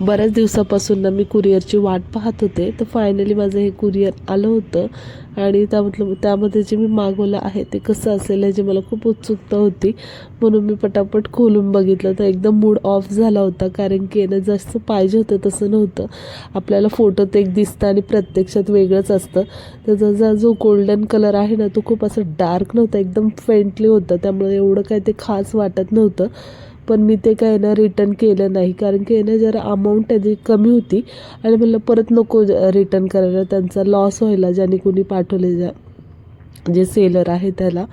बऱ्याच दिवसापासून ना मी कुरिअरची वाट पाहत होते. तर फायनली माझं हे कुरिअर आलं होतं. आणि त्यामधलं त्यामध्ये जे मी मागवलं आहे ते कसं असेल याची मला खूप उत्सुकता होती. म्हणून मी पटापट खोलून बघितलं. तर एकदम मूड ऑफ झाला होता. कारण की ना जसं पाहिजे होतं तसं नव्हतं. आपल्याला फोटोत एक दिसतं आणि प्रत्यक्षात वेगळंच असतं. त्याचा जो गोल्डन कलर आहे ना तो खूप असं डार्क नव्हता. एकदम फेंटली होता. त्यामुळे एवढं काय ते खास वाटत नव्हतं. पण मी ते काय ना रिटर्न केलं नाही. कारण की ना जरा अमाऊंट त्याची कमी होती. आणि म्हणलं परत नको रिटर्न करायला. त्यांचा लॉस व्हायला ज्याने कुणी पाठवले जा जे सेलर आहे त्याला.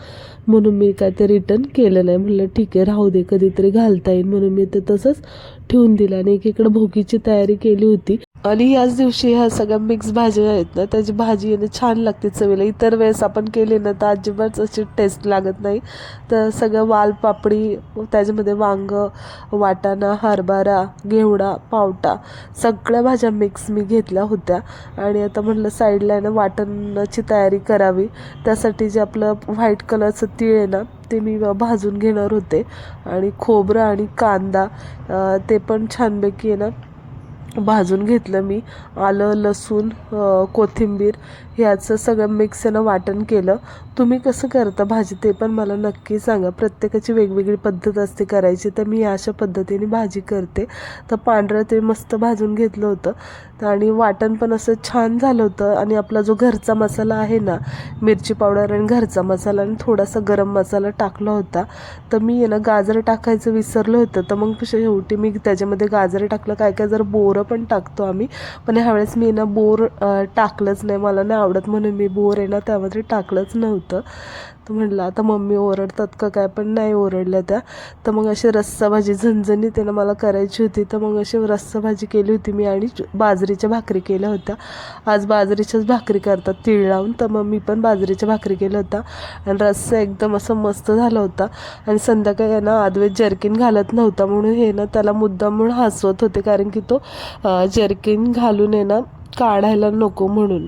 म्हणून मी काय ते रिटर्न केलं नाही. म्हणलं ठीक आहे राहू दे. कधीतरी घालता येईल. म्हणून मी ते तसंच ठेवून दिलं. आणि एकीकडे भोगीची तयारी केली होती. आणि याच दिवशी ह्या सगळ्या मिक्स भाज्या आहेत ना त्याची भाजी आहे छान लागते चवीला. इतर वेळेस आपण केली ना तर अजिबात अशी टेस्ट लागत नाही. तर सगळं वालपापडी त्याच्यामध्ये वांग वाटाणा हरभरा घेवडा पावटा सगळ्या भाज्या मिक्स मी घेतल्या होत्या. आणि आता म्हटलं साईडला आहे ना वाटणाची तयारी करावी. त्यासाठी जे आपलं व्हाईट कलरचं तीळ आहे ना ते मी भाजून घेणार होते. आणि खोबरं आणि कांदा ते पण छानपैकी आहे ना भाजून घेतलं मी. आलं लसूण कोथिंबीर ह्याचं सगळं मिक्स यानं वाटण केलं. तुम्ही कसं करता भाजी ते पण मला नक्की सांगा. प्रत्येकाची वेगवेगळी पद्धत असते करायची तर मी अशा पद्धतीने भाजी करते. तर पांढरं ते मस्त भाजून घेतलं होतं. आणि वाटण पण असं छान झालं होतं. आणि आपला जो घरचा मसाला आहे ना मिरची पावडर आणि घरचा मसाला आणि थोडासा गरम मसाला टाकला होता तर मी आहे ना गाजर टाकायचं विसरलं होतं. तर मग शेवटी मी त्याच्यामध्ये गाजर टाकलं. काय काय जर बोरं पण टाकतो आम्ही. पण ह्यावेळेस मी ना बोर टाकलंच नाही. मला नाही आवडत म्हणून मी बोर आहे ना त्यामध्ये टाकलंच नव्हतं. तर म्हटलं आता मम्मी ओरडतात का काय? पण नाही ओरडल्या त्या. तर मग अशी रस्सा भाजी झणझणीत त्यानं मला करायची होती. तर मग अशी रस्सा भाजी केली होती मी आणि बाजरीच्या भाकरी केल्या होत्या. आज बाजरीच्याच भाकरी करतात तीळ लावून. तर मग मी पण बाजरीच्या भाकरी केल्या होत्या. आणि रस्सा एकदम असं मस्त झाला होता. आणि संध्याकाळी आहे ना आदवेत जर्किन घालत नव्हता. म्हणून हे ना त्याला मुद्दाम म्हणून हसवत होते. कारण की तो जर्किन घालून आहे ना काढायला नको म्हणून.